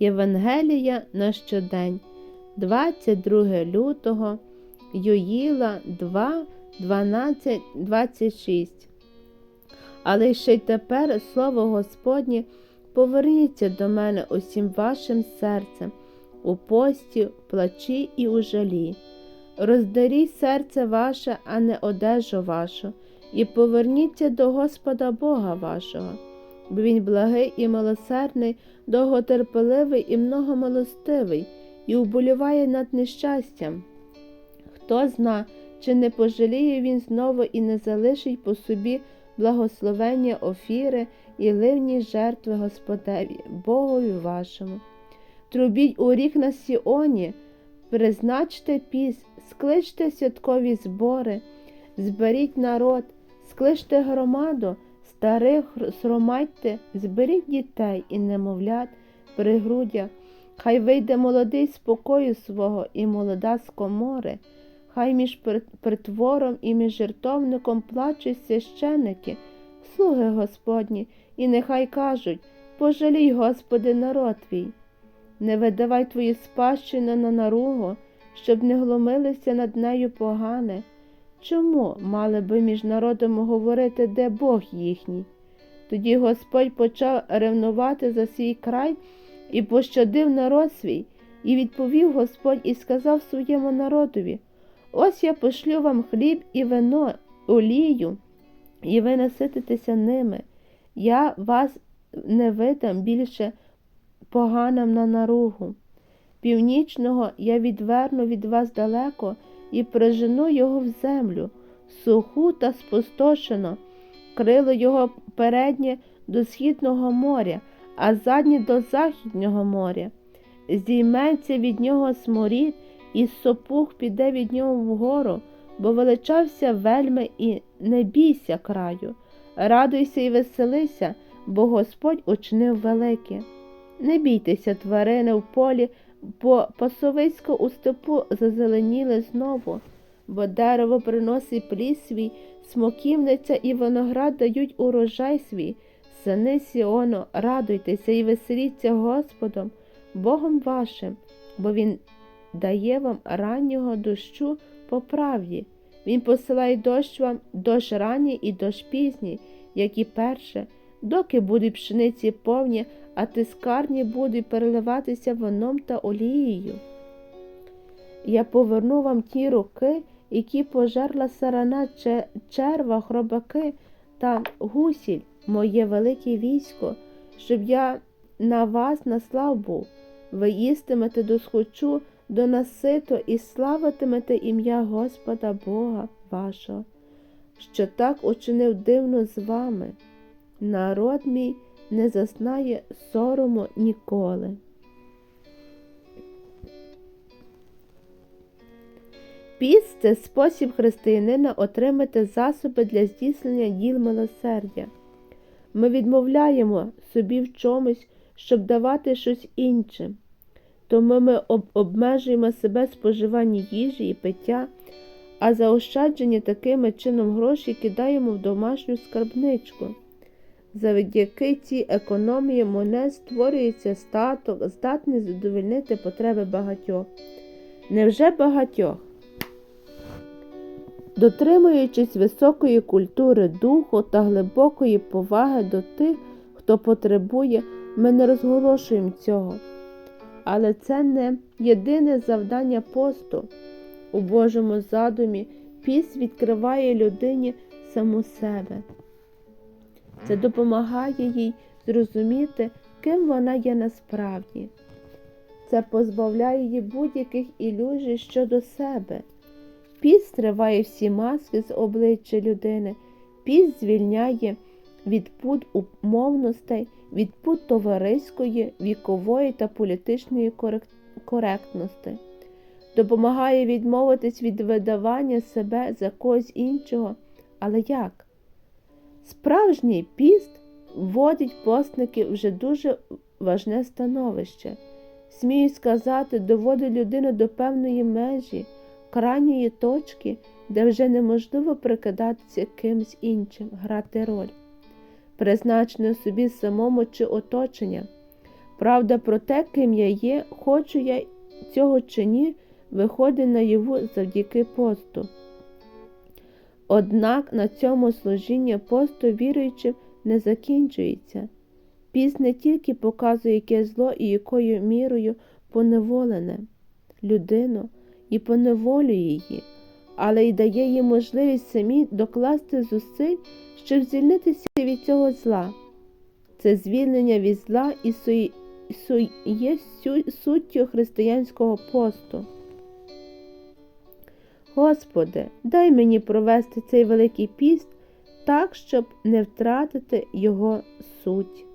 Євангелія на щодень, 22 лютого, Юїла 2, 12, 26. Але ще й тепер слово Господнє поверніться до мене усім вашим серцем, у пості, в плачі і у жалі. Роздаріть серце ваше, а не одежу вашу, і поверніться до Господа Бога вашого, бо Він благий і милосердний, довготерпеливий і многомилостивий, і уболіває над нещастям. Хто зна, чи не пожаліє він знову і не залишить по собі благословення офіри і ливні жертви Господеві, Богові вашому. Трубіть у рік на Сіоні, призначте піс, скличте святкові збори, зберіть народ, скличте громаду, старих сромайте, зберіть дітей і немовлят при грудях, хай вийде молодий з покою свого і молода з комори, хай між притвором і між жертовником плачуть священики, слуги Господні, і нехай кажуть Пожалій, Господи, народ твій. Не видавай твої спадщини на наругу, щоб не глумилися над нею погане. Чому мали би між народом говорити, де Бог їхній? Тоді Господь почав ревнувати за свій край і пощадив народ свій, і відповів Господь і сказав своєму народові: Ось я пошлю вам хліб і вино, олію, і ви насититеся ними. Я вас не видам більше поганам на наругу. Північного я відверну від вас далеко і прижену його в землю, суху та спустошену, крило його переднє до східного моря, а заднє до західнього моря. Зійметься від нього сморід, і сопух піде від нього вгору, бо величався вельми і не бійся краю. Радуйся і веселися, бо Господь учинив велике. Не бійтеся, тварини в полі, бо пасовисько у степу зазеленіли знову, бо дерево приносить плід свій, смоківниця і виноград дають урожай свій. Сини Сіону, радуйтеся і веселіться Господом, Богом вашим, бо Він дає вам раннього дощу по правді. Він посилає дощ вам дощ ранній і дощ пізній, як і перше, доки будуть пшениці повні, а тискарні будуть переливатися вином та олією. Я поверну вам ті роки, які пожерла сарана, черва, хробаки та гусіль, моє велике військо, щоб я на вас наслав був. Ви їстимете досхочу до насито і славитимете ім'я Господа Бога вашого, що так учинив дивно з вами. Народ мій не зазнає сорому ніколи. Піст – це спосіб християнина отримати засоби для здійснення діл милосердя. Ми відмовляємо собі в чомусь, щоб давати щось іншим. Тому ми об обмежуємо себе споживанні їжі і пиття, а заощаджені такими чином гроші кидаємо в домашню скарбничку. Завдяки цій економії монет створюється статок, здатний задовольнити потреби багатьох. Невже багатьох? Дотримуючись високої культури духу та глибокої поваги до тих, хто потребує, ми не розголошуємо цього. Але це не єдине завдання посту. У Божому задумі піс відкриває людині саму себе. Це допомагає їй зрозуміти, ким вона є насправді. Це позбавляє її будь-яких ілюзій щодо себе. Піс стриває всі маски з обличчя людини, піс звільняє від пут умовностей, від пут товариської, вікової та політичної коректності, допомагає відмовитись від видавання себе за когось іншого. Але як? Справжній піст вводить постників вже дуже важне становище. Смію сказати, доводить людину до певної межі, крайньої точки, де вже неможливо прикидатися кимсь іншим, грати роль, призначену собі самому чи оточення. Правда про те, ким я є, хочу я цього чи ні, виходить наяву завдяки посту. Однак на цьому служіння посту віруючим не закінчується. Піст не тільки показує, яке зло і якою мірою поневолене людину і поневолює її, але й дає їй можливість самі докласти зусиль, щоб звільнитися від цього зла. Це звільнення від зла і су... Су... є сю... суттю християнського посту. Господи, дай мені провести цей великий піст так, щоб не втратити його суть.